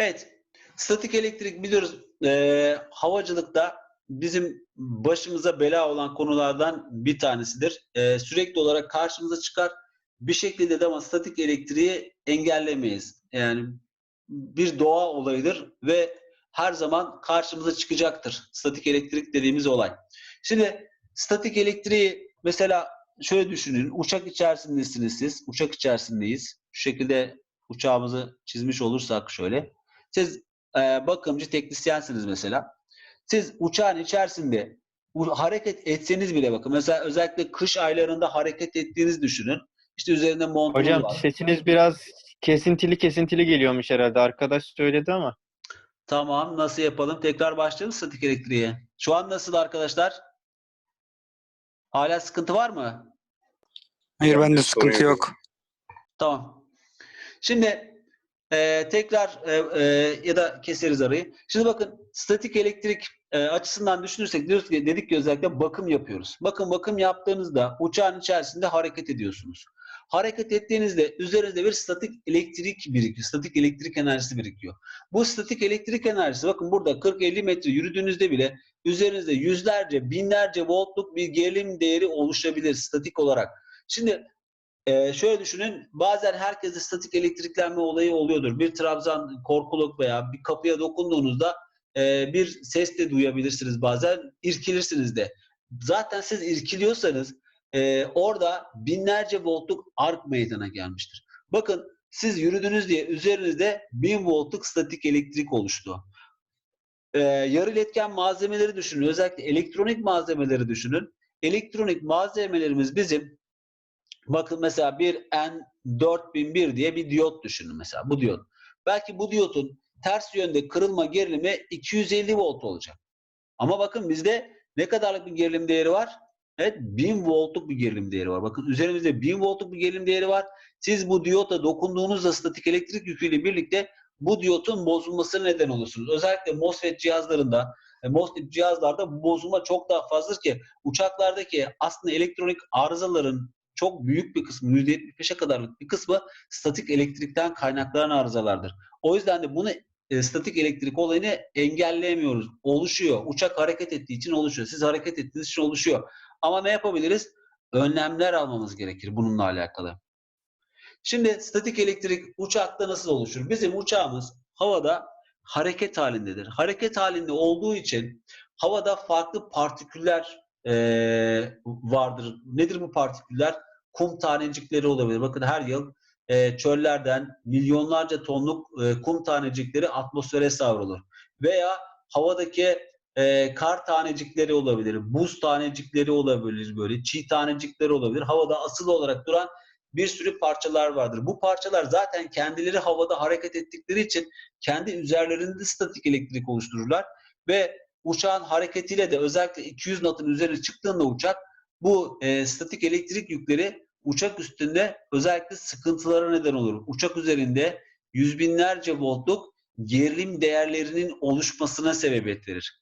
Evet. Statik elektrik biliyoruz e, havacılıkta bizim başımıza bela olan konulardan bir tanesidir. E, sürekli olarak karşımıza çıkar. Bir şekilde de ama statik elektriği engellemeyiz. Yani bir doğa olayıdır ve her zaman karşımıza çıkacaktır. Statik elektrik dediğimiz olay. Şimdi statik elektriği mesela şöyle düşünün. Uçak içerisindesiniz siz. Uçak içerisindeyiz. Şu şekilde uçağımızı çizmiş olursak şöyle. Siz e, bakımcı teknisyensiniz mesela. Siz uçağın içerisinde bu hareket etseniz bile bakın. Mesela özellikle kış aylarında hareket ettiğinizi düşünün. İşte üzerinde montunuz Hocam var. sesiniz biraz kesintili kesintili geliyormuş herhalde. Arkadaş söyledi ama. Tamam. Nasıl yapalım? Tekrar başlayalım statik elektriğe. Şu an nasıl arkadaşlar? Hala sıkıntı var mı? Hayır bende sıkıntı yok. Tamam. Şimdi e, tekrar e, e, ya da keseriz arayı. Şimdi bakın statik elektrik e, açısından düşünürsek diyoruz ki dedik ki özellikle bakım yapıyoruz. Bakın bakım yaptığınızda uçağın içerisinde hareket ediyorsunuz. Hareket ettiğinizde üzerinizde bir statik elektrik birikiyor. Statik elektrik enerjisi birikiyor. Bu statik elektrik enerjisi bakın burada 40-50 metre yürüdüğünüzde bile üzerinizde yüzlerce, binlerce voltluk bir gerilim değeri oluşabilir statik olarak. Şimdi ee, şöyle düşünün, bazen herkeste statik elektriklenme olayı oluyordur. Bir trabzan, korkuluk veya bir kapıya dokunduğunuzda e, bir ses de duyabilirsiniz bazen, irkilirsiniz de. Zaten siz irkiliyorsanız e, orada binlerce voltluk ark meydana gelmiştir. Bakın siz yürüdünüz diye üzerinizde 1000 voltluk statik elektrik oluştu. E, yarı iletken malzemeleri düşünün, özellikle elektronik malzemeleri düşünün. Elektronik malzemelerimiz bizim Bakın mesela bir N4001 diye bir diyot düşünün mesela bu diyot. Belki bu diyotun ters yönde kırılma gerilimi 250 volt olacak. Ama bakın bizde ne kadarlık bir gerilim değeri var? Evet 1000 voltluk bir gerilim değeri var. Bakın üzerimizde 1000 voltluk bir gerilim değeri var. Siz bu diyota dokunduğunuzda statik elektrik yüküyle birlikte bu diyotun bozulmasına neden olursunuz. Özellikle MOSFET cihazlarında, e, MOSFET cihazlarda bu bozulma çok daha fazladır ki uçaklardaki aslında elektronik arızaların çok büyük bir kısmı, %75'e kadarlık bir kısmı statik elektrikten kaynaklanan arızalardır. O yüzden de bunu e, statik elektrik olayını engelleyemiyoruz. Oluşuyor. Uçak hareket ettiği için oluşuyor. Siz hareket ettiğiniz için oluşuyor. Ama ne yapabiliriz? Önlemler almamız gerekir bununla alakalı. Şimdi statik elektrik uçakta nasıl oluşur? Bizim uçağımız havada hareket halindedir. Hareket halinde olduğu için havada farklı partiküller e, vardır. Nedir bu partiküller? Kum tanecikleri olabilir. Bakın her yıl e, çöllerden milyonlarca tonluk e, kum tanecikleri atmosfere savrulur. Veya havadaki e, kar tanecikleri olabilir, buz tanecikleri olabilir böyle, çiğ tanecikleri olabilir. Havada asıl olarak duran bir sürü parçalar vardır. Bu parçalar zaten kendileri havada hareket ettikleri için kendi üzerlerinde statik elektrik oluştururlar ve uçağın hareketiyle de özellikle 200 knot'un üzerine çıktığında uçak bu e, statik elektrik yükleri uçak üstünde özellikle sıkıntılara neden olur. Uçak üzerinde yüz binlerce voltluk gerilim değerlerinin oluşmasına sebebiyet verir.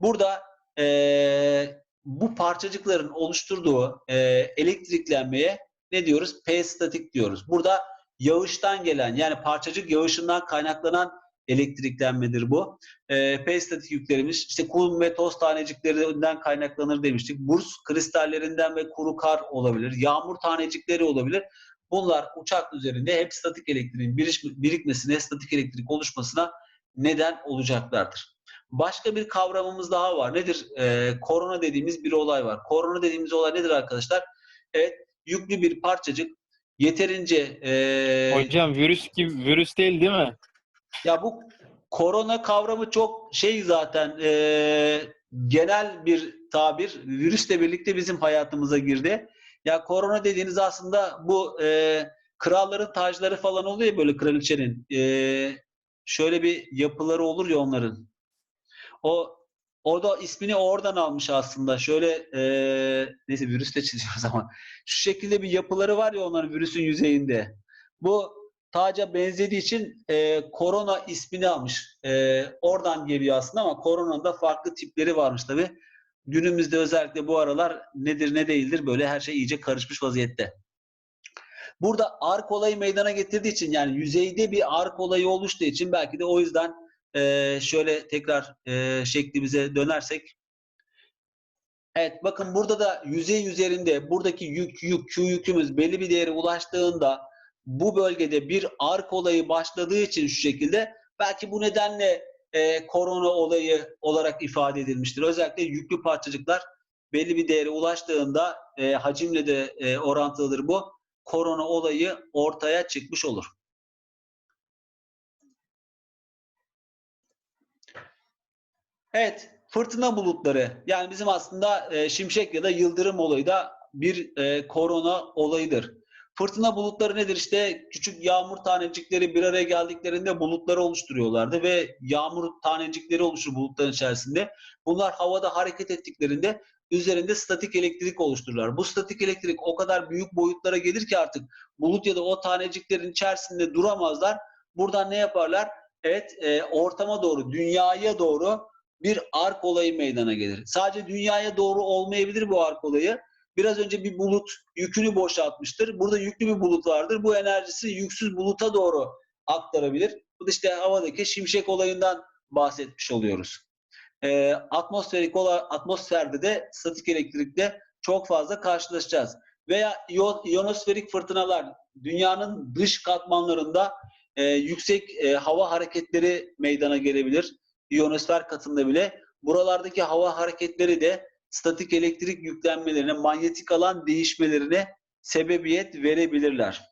Burada e, bu parçacıkların oluşturduğu e, elektriklenmeye ne diyoruz? P statik diyoruz. Burada yağıştan gelen yani parçacık yağışından kaynaklanan elektriklenmedir bu. E, P statik yüklerimiz işte kum ve toz taneciklerinden kaynaklanır demiştik. Burs kristallerinden ve kuru kar olabilir. Yağmur tanecikleri olabilir. Bunlar uçak üzerinde hep statik elektriğin birikmesine, statik elektrik oluşmasına neden olacaklardır. Başka bir kavramımız daha var. Nedir? Ee, korona dediğimiz bir olay var. Korona dediğimiz olay nedir arkadaşlar? Evet, yüklü bir parçacık yeterince... E, Hocam virüs gibi virüs değil değil mi? Ya bu korona kavramı çok şey zaten e, genel bir tabir. Virüsle birlikte bizim hayatımıza girdi. Ya korona dediğiniz aslında bu e, kralların tacları falan oluyor ya böyle kraliçenin. E, şöyle bir yapıları olur ya onların. O o da ismini oradan almış aslında. Şöyle e, neyse virüste çiziyoruz ama şu şekilde bir yapıları var ya onların virüsün yüzeyinde. Bu taca benzediği için e, korona ismini almış. E, oradan geliyor aslında ama koronanın da farklı tipleri varmış tabi. Günümüzde özellikle bu aralar nedir ne değildir böyle her şey iyice karışmış vaziyette. Burada ark olayı meydana getirdiği için yani yüzeyde bir ark olayı oluştuğu için belki de o yüzden e, şöyle tekrar e, şeklimize dönersek Evet bakın burada da yüzey üzerinde buradaki yük yük Q yükümüz belli bir değere ulaştığında bu bölgede bir ark olayı başladığı için şu şekilde belki bu nedenle e, korona olayı olarak ifade edilmiştir. Özellikle yüklü parçacıklar belli bir değere ulaştığında e, hacimle de e, orantılıdır bu. Korona olayı ortaya çıkmış olur. Evet, fırtına bulutları. Yani bizim aslında e, şimşek ya da yıldırım olayı da bir e, korona olayıdır. Fırtına bulutları nedir? İşte küçük yağmur tanecikleri bir araya geldiklerinde bulutları oluşturuyorlardı ve yağmur tanecikleri oluşur bulutların içerisinde. Bunlar havada hareket ettiklerinde üzerinde statik elektrik oluştururlar. Bu statik elektrik o kadar büyük boyutlara gelir ki artık bulut ya da o taneciklerin içerisinde duramazlar. Buradan ne yaparlar? Evet, e, ortama doğru, dünyaya doğru bir ark olayı meydana gelir. Sadece dünyaya doğru olmayabilir bu ark olayı. Biraz önce bir bulut yükünü boşaltmıştır. Burada yüklü bir bulut vardır. Bu enerjisi yüksüz buluta doğru aktarabilir. Bu da işte havadaki şimşek olayından bahsetmiş oluyoruz. Ee, atmosferik ola, atmosferde de statik elektrikle çok fazla karşılaşacağız. Veya iyon, iyonosferik fırtınalar dünyanın dış katmanlarında e, yüksek e, hava hareketleri meydana gelebilir. İyonosfer katında bile. Buralardaki hava hareketleri de statik elektrik yüklenmelerine, manyetik alan değişmelerine sebebiyet verebilirler.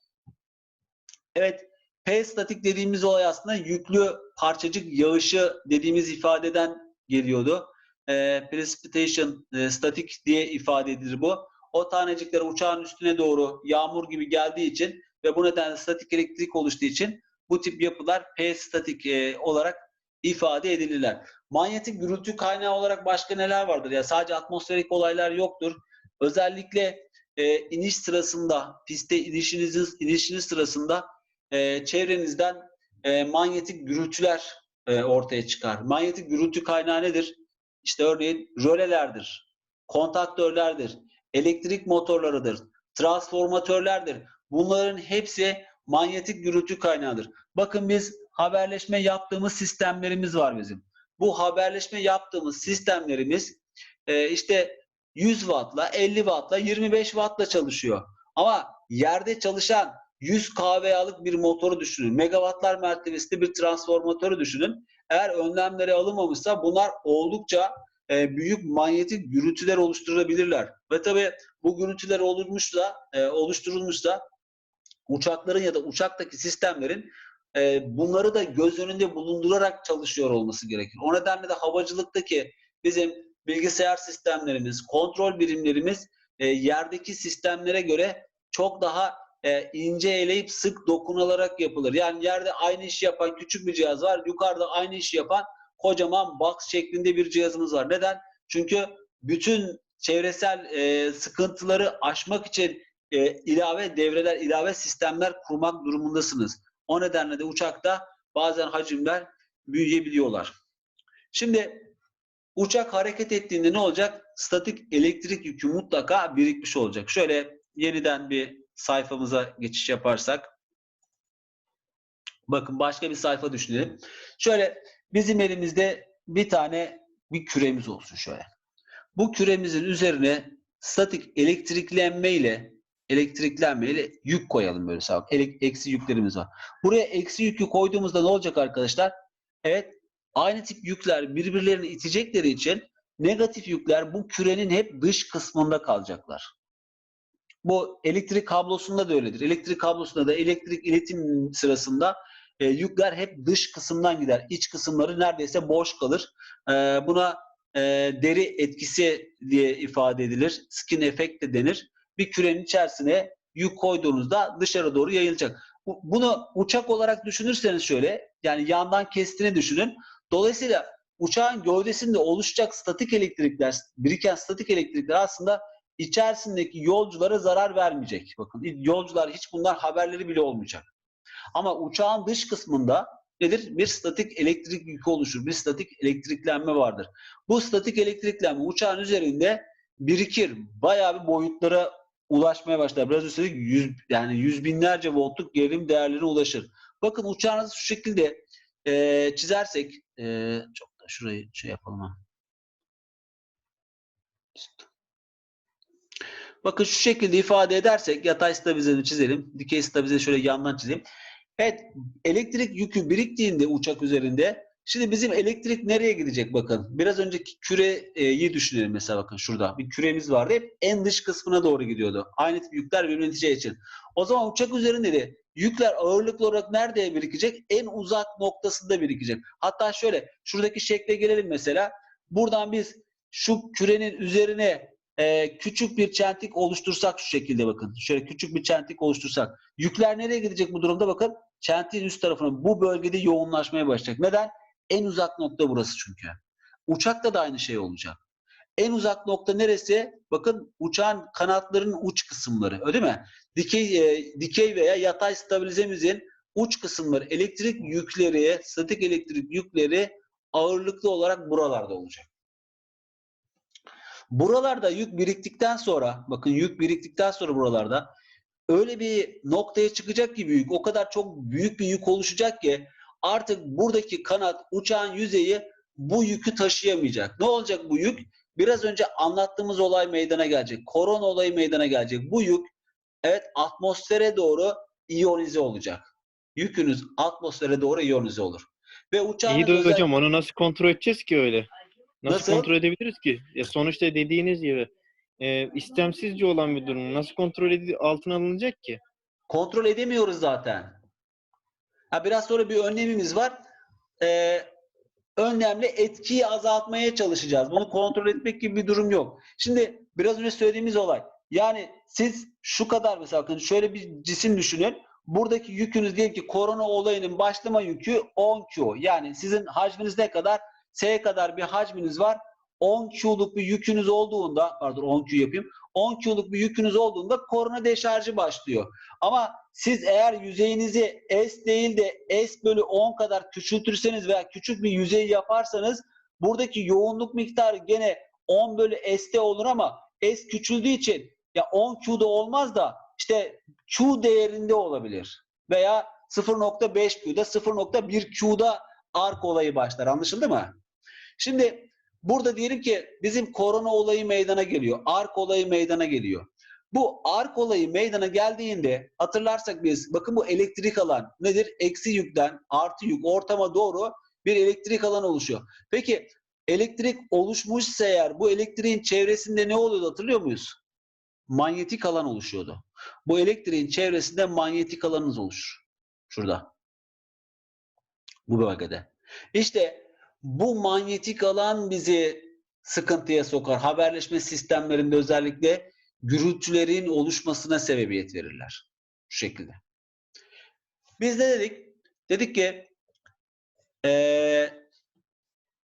Evet, P statik dediğimiz olay aslında yüklü parçacık yağışı dediğimiz ifadeden geliyordu. E, precipitation e, statik diye ifade edilir bu. O tanecikler uçağın üstüne doğru yağmur gibi geldiği için ve bu nedenle statik elektrik oluştuğu için bu tip yapılar P statik e, olarak ifade edilirler. Manyetik gürültü kaynağı olarak başka neler vardır? Ya sadece atmosferik olaylar yoktur. Özellikle e, iniş sırasında, piste inişiniz, inişiniz sırasında e, çevrenizden e, manyetik gürültüler e, ortaya çıkar. Manyetik gürültü kaynağı nedir? İşte örneğin rölelerdir, kontaktörlerdir, elektrik motorlarıdır, transformatörlerdir. Bunların hepsi manyetik gürültü kaynağıdır. Bakın biz haberleşme yaptığımız sistemlerimiz var bizim. Bu haberleşme yaptığımız sistemlerimiz e, işte 100 wattla, 50 wattla, 25 wattla çalışıyor. Ama yerde çalışan 100 kVA'lık bir motoru düşünün. Megawattlar mertebesinde bir transformatörü düşünün. Eğer önlemleri alınmamışsa bunlar oldukça e, büyük manyetik gürültüler oluşturabilirler. Ve tabii bu gürültüler oluşmuşsa, e, oluşturulmuşsa uçakların ya da uçaktaki sistemlerin e, bunları da göz önünde bulundurarak çalışıyor olması gerekir. O nedenle de havacılıktaki bizim bilgisayar sistemlerimiz, kontrol birimlerimiz e, yerdeki sistemlere göre çok daha e, ince eleyip sık dokunularak yapılır. Yani yerde aynı işi yapan küçük bir cihaz var, yukarıda aynı işi yapan kocaman box şeklinde bir cihazımız var. Neden? Çünkü bütün çevresel e, sıkıntıları aşmak için ilave devreler, ilave sistemler kurmak durumundasınız. O nedenle de uçakta bazen hacimler büyüyebiliyorlar. Şimdi uçak hareket ettiğinde ne olacak? Statik elektrik yükü mutlaka birikmiş olacak. Şöyle yeniden bir sayfamıza geçiş yaparsak. Bakın başka bir sayfa düşünelim. Şöyle bizim elimizde bir tane bir küremiz olsun şöyle. Bu küremizin üzerine statik elektriklenme ile elektriklenme ile yük koyalım böyle sağ Eksi yüklerimiz var. Buraya eksi yükü koyduğumuzda ne olacak arkadaşlar? Evet aynı tip yükler birbirlerini itecekleri için negatif yükler bu kürenin hep dış kısmında kalacaklar. Bu elektrik kablosunda da öyledir. Elektrik kablosunda da elektrik iletim sırasında e, yükler hep dış kısımdan gider. İç kısımları neredeyse boş kalır. E, buna e, deri etkisi diye ifade edilir. Skin effect de denir. Bir kürenin içerisine yük koyduğunuzda dışarı doğru yayılacak. Bunu uçak olarak düşünürseniz şöyle, yani yandan kestiğini düşünün. Dolayısıyla uçağın gövdesinde oluşacak statik elektrikler, biriken statik elektrikler aslında içerisindeki yolculara zarar vermeyecek. Bakın yolcular hiç bunlar haberleri bile olmayacak. Ama uçağın dış kısmında nedir? Bir statik elektrik yükü oluşur. Bir statik elektriklenme vardır. Bu statik elektriklenme uçağın üzerinde birikir. Bayağı bir boyutlara ulaşmaya başlar. Biraz söyledik yüz, yani yüz binlerce voltluk gerilim değerlerine ulaşır. Bakın uçağınızı şu şekilde e, çizersek e, çok da şurayı şey yapalım. Bakın şu şekilde ifade edersek yatay stabilizeni çizelim. Dikey stabilizeni şöyle yandan çizeyim. Evet elektrik yükü biriktiğinde uçak üzerinde şimdi bizim elektrik nereye gidecek bakın. Biraz önceki küreyi düşünelim mesela bakın şurada. Bir küremiz vardı. Hep en dış kısmına doğru gidiyordu. Aynı tip yükler birbirine iteceği için. O zaman uçak üzerinde de yükler ağırlıklı olarak nerede birikecek? En uzak noktasında birikecek. Hatta şöyle şuradaki şekle gelelim mesela. Buradan biz şu kürenin üzerine e, küçük bir çentik oluştursak şu şekilde bakın. Şöyle küçük bir çentik oluştursak. Yükler nereye gidecek bu durumda bakın. Çentiğin üst tarafına bu bölgede yoğunlaşmaya başlayacak. Neden? En uzak nokta burası çünkü. Uçakta da aynı şey olacak. En uzak nokta neresi? Bakın uçağın kanatlarının uç kısımları. Öyle mi? Dikey, e, dikey veya yatay stabilizemizin uç kısımları, elektrik yükleri, statik elektrik yükleri ağırlıklı olarak buralarda olacak. Buralarda yük biriktikten sonra, bakın yük biriktikten sonra buralarda öyle bir noktaya çıkacak ki büyük, o kadar çok büyük bir yük oluşacak ki artık buradaki kanat, uçağın yüzeyi bu yükü taşıyamayacak. Ne olacak bu yük? Biraz önce anlattığımız olay meydana gelecek. Korona olayı meydana gelecek. Bu yük evet atmosfere doğru iyonize olacak. Yükünüz atmosfere doğru iyonize olur. Ve uçağın İyi de hocam onu nasıl kontrol edeceğiz ki öyle? Nasıl, Nasıl? kontrol edebiliriz ki? Ya sonuçta dediğiniz gibi e, istemsizce olan bir durum. Nasıl kontrol edil altına alınacak ki? kontrol edemiyoruz zaten. Ha, biraz sonra bir önlemimiz var. Ee, önlemle etkiyi azaltmaya çalışacağız. Bunu kontrol etmek gibi bir durum yok. Şimdi biraz önce söylediğimiz olay. Yani siz şu kadar mesela şöyle bir cisim düşünün. Buradaki yükünüz diyelim ki korona olayının başlama yükü 10 Q. Yani sizin hacminiz ne kadar? S kadar bir hacminiz var. 10 Q'luk bir yükünüz olduğunda, pardon 10 Q yapayım. 10 Q'luk bir yükünüz olduğunda korona deşarjı başlıyor. Ama siz eğer yüzeyinizi S değil de S bölü 10 kadar küçültürseniz veya küçük bir yüzey yaparsanız buradaki yoğunluk miktarı gene 10 bölü S'te olur ama S küçüldüğü için ya 10 Q'da olmaz da işte Q değerinde olabilir. Veya 0.5 Q'da 0.1 Q'da ark olayı başlar. Anlaşıldı mı? Şimdi burada diyelim ki bizim korona olayı meydana geliyor. Ark olayı meydana geliyor. Bu ark olayı meydana geldiğinde hatırlarsak biz bakın bu elektrik alan nedir? Eksi yükten artı yük ortama doğru bir elektrik alan oluşuyor. Peki elektrik oluşmuşsa eğer bu elektriğin çevresinde ne oluyordu hatırlıyor muyuz? Manyetik alan oluşuyordu. Bu elektriğin çevresinde manyetik alanınız oluşur. Şurada. Bu bölgede. İşte bu manyetik alan bizi sıkıntıya sokar. Haberleşme sistemlerinde özellikle gürültülerin oluşmasına sebebiyet verirler. Şu şekilde. Biz ne dedik? Dedik ki eee,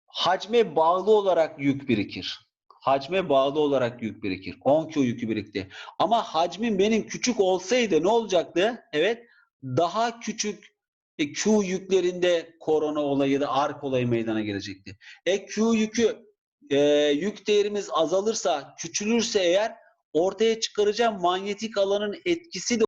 hacme bağlı olarak yük birikir. Hacme bağlı olarak yük birikir. 10 Q yükü birikti. Ama hacmin benim küçük olsaydı ne olacaktı? Evet. Daha küçük e, Q yüklerinde korona olayı da ark olayı meydana gelecekti. E Q yükü e, yük değerimiz azalırsa, küçülürse eğer ortaya çıkaracağım manyetik alanın etkisi de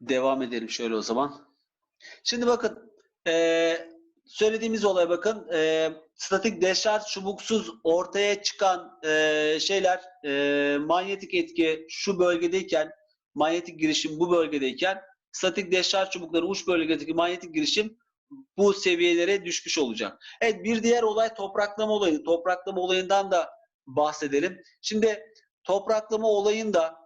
devam edelim şöyle o zaman. Şimdi bakın eee, söylediğimiz olay bakın eee, statik deşarj çubuksuz ortaya çıkan eee, şeyler eee, manyetik etki şu bölgedeyken manyetik girişim bu bölgedeyken statik deşarj çubukları uç bölgedeki manyetik girişim bu seviyelere düşmüş olacak. Evet bir diğer olay topraklama olayı. Topraklama olayından da bahsedelim. Şimdi topraklama olayında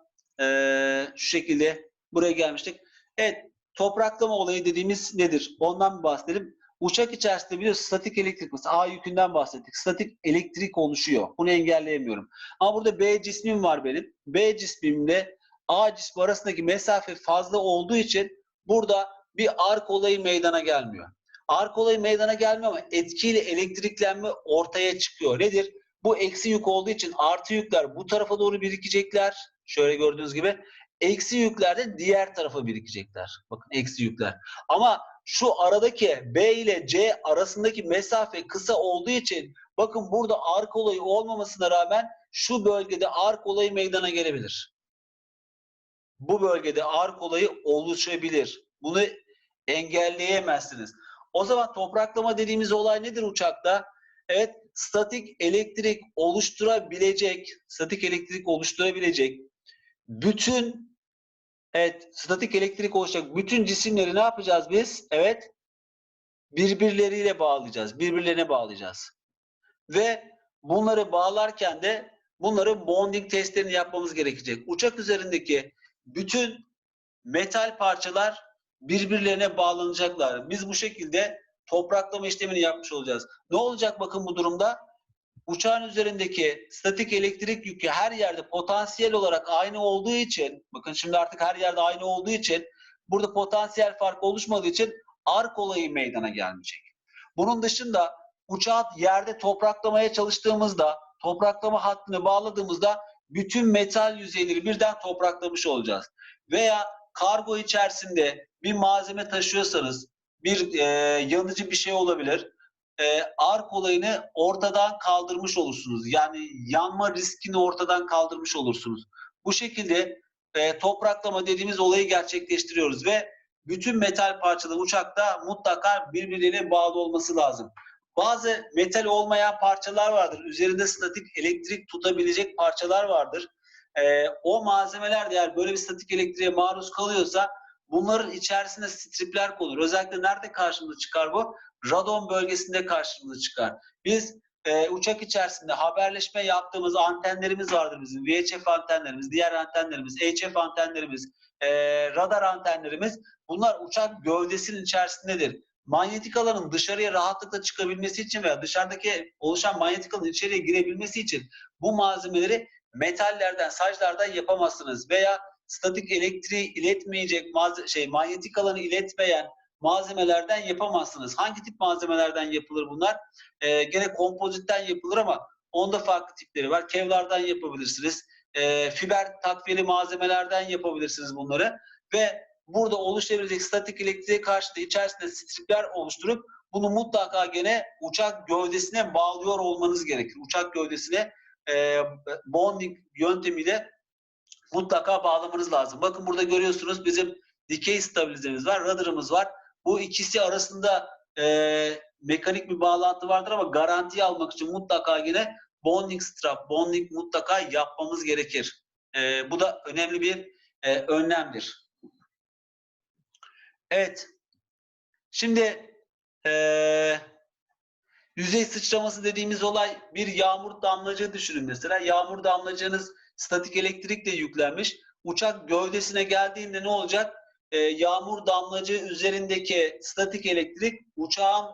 eee, şu şekilde buraya gelmiştik. Evet topraklama olayı dediğimiz nedir? Ondan bir bahsedelim. Uçak içerisinde biliyorsunuz statik elektrik mesela A yükünden bahsettik. Statik elektrik oluşuyor. Bunu engelleyemiyorum. Ama burada B cismim var benim. B cismimle A cismi arasındaki mesafe fazla olduğu için burada bir ark olayı meydana gelmiyor. Ark olayı meydana gelmiyor ama etkiyle elektriklenme ortaya çıkıyor. Nedir? Bu eksi yük olduğu için artı yükler bu tarafa doğru birikecekler. Şöyle gördüğünüz gibi. Eksi yükler de diğer tarafa birikecekler. Bakın eksi yükler. Ama şu aradaki B ile C arasındaki mesafe kısa olduğu için bakın burada ark olayı olmamasına rağmen şu bölgede ark olayı meydana gelebilir. Bu bölgede ark olayı oluşabilir. Bunu engelleyemezsiniz. O zaman topraklama dediğimiz olay nedir uçakta? Evet, statik elektrik oluşturabilecek, statik elektrik oluşturabilecek bütün evet, statik elektrik oluşacak bütün cisimleri ne yapacağız biz? Evet, birbirleriyle bağlayacağız, birbirlerine bağlayacağız. Ve bunları bağlarken de bunları bonding testlerini yapmamız gerekecek. Uçak üzerindeki bütün metal parçalar birbirlerine bağlanacaklar. Biz bu şekilde topraklama işlemini yapmış olacağız. Ne olacak bakın bu durumda? Uçağın üzerindeki statik elektrik yükü her yerde potansiyel olarak aynı olduğu için, bakın şimdi artık her yerde aynı olduğu için, burada potansiyel fark oluşmadığı için ark olayı meydana gelmeyecek. Bunun dışında uçağı yerde topraklamaya çalıştığımızda, topraklama hattını bağladığımızda bütün metal yüzeyleri birden topraklamış olacağız. Veya kargo içerisinde bir malzeme taşıyorsanız bir e, yanıcı bir şey olabilir. E, ark olayını ortadan kaldırmış olursunuz. Yani yanma riskini ortadan kaldırmış olursunuz. Bu şekilde e, topraklama dediğimiz olayı gerçekleştiriyoruz ve bütün metal parçaları uçakta mutlaka birbirleriyle bağlı olması lazım. Bazı metal olmayan parçalar vardır. Üzerinde statik elektrik tutabilecek parçalar vardır. E, o malzemeler de eğer böyle bir statik elektriğe maruz kalıyorsa bunların içerisinde stripler konur. Özellikle nerede karşımıza çıkar bu? Radon bölgesinde karşımıza çıkar. Biz e, uçak içerisinde haberleşme yaptığımız antenlerimiz vardır bizim. VHF antenlerimiz, diğer antenlerimiz, HF antenlerimiz, e, radar antenlerimiz. Bunlar uçak gövdesinin içerisindedir. Manyetik alanın dışarıya rahatlıkla çıkabilmesi için veya dışarıdaki oluşan manyetik alanın içeriye girebilmesi için bu malzemeleri metallerden, saclardan yapamazsınız veya statik elektriği iletmeyecek şey manyetik alanı iletmeyen malzemelerden yapamazsınız. Hangi tip malzemelerden yapılır bunlar? Ee, gene kompozitten yapılır ama onda farklı tipleri var. Kevlardan yapabilirsiniz. Ee, fiber takviyeli malzemelerden yapabilirsiniz bunları ve burada oluşabilecek statik elektriğe karşı da içerisinde stripler oluşturup bunu mutlaka gene uçak gövdesine bağlıyor olmanız gerekir. Uçak gövdesine e, bonding yöntemiyle mutlaka bağlamanız lazım. Bakın burada görüyorsunuz bizim dikey stabilizemiz var, radarımız var. Bu ikisi arasında e, mekanik bir bağlantı vardır ama garantiyi almak için mutlaka yine bonding strap, bonding mutlaka yapmamız gerekir. E, bu da önemli bir e, önlemdir. Evet. Şimdi e, yüzey sıçraması dediğimiz olay bir yağmur damlacığı düşünün mesela. Yağmur damlacığınız statik elektrikle yüklenmiş. Uçak gövdesine geldiğinde ne olacak? Ee, yağmur damlacığı üzerindeki statik elektrik uçağın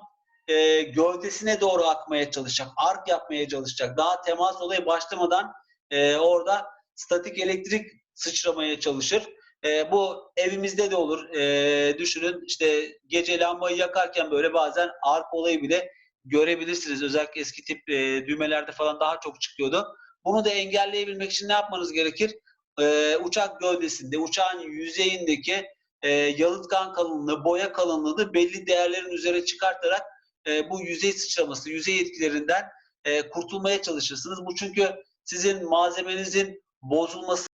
e, gövdesine doğru akmaya çalışacak. Ark yapmaya çalışacak. Daha temas olayı başlamadan e, orada statik elektrik sıçramaya çalışır. E, bu evimizde de olur. E, düşünün işte gece lambayı yakarken böyle bazen ark olayı bile görebilirsiniz. Özellikle eski tip e, düğmelerde falan daha çok çıkıyordu. Bunu da engelleyebilmek için ne yapmanız gerekir? Ee, uçak gövdesinde, uçağın yüzeyindeki e, yalıtkan kalınlığı, boya kalınlığını belli değerlerin üzerine çıkartarak e, bu yüzey sıçraması, yüzey etkilerinden e, kurtulmaya çalışırsınız. Bu çünkü sizin malzemenizin bozulması